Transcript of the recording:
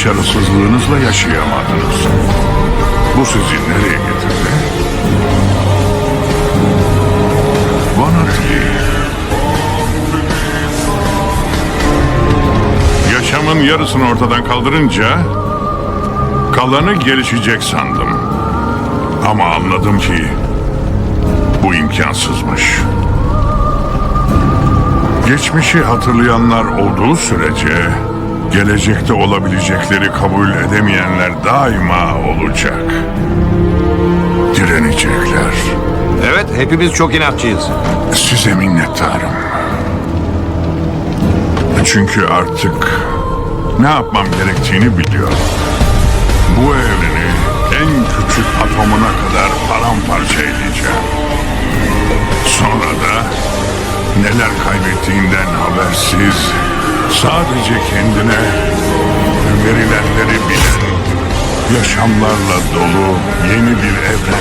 başarısızlığınızla yaşayamadınız. Bu sizi nereye getirdi? Bana değil. Yaşamın yarısını ortadan kaldırınca kalanı gelişecek sandım. Ama anladım ki bu imkansızmış. Geçmişi hatırlayanlar olduğu sürece gelecekte olabilecekleri kabul edemeyenler daima olacak. Direnecekler. Evet, hepimiz çok inatçıyız. Size minnettarım. Çünkü artık ne yapmam gerektiğini biliyorum. Bu evreni en küçük atomuna kadar paramparça edeceğim. Sonra da neler kaybettiğinden habersiz sadece kendine verilenleri bilen yaşamlarla dolu yeni bir evren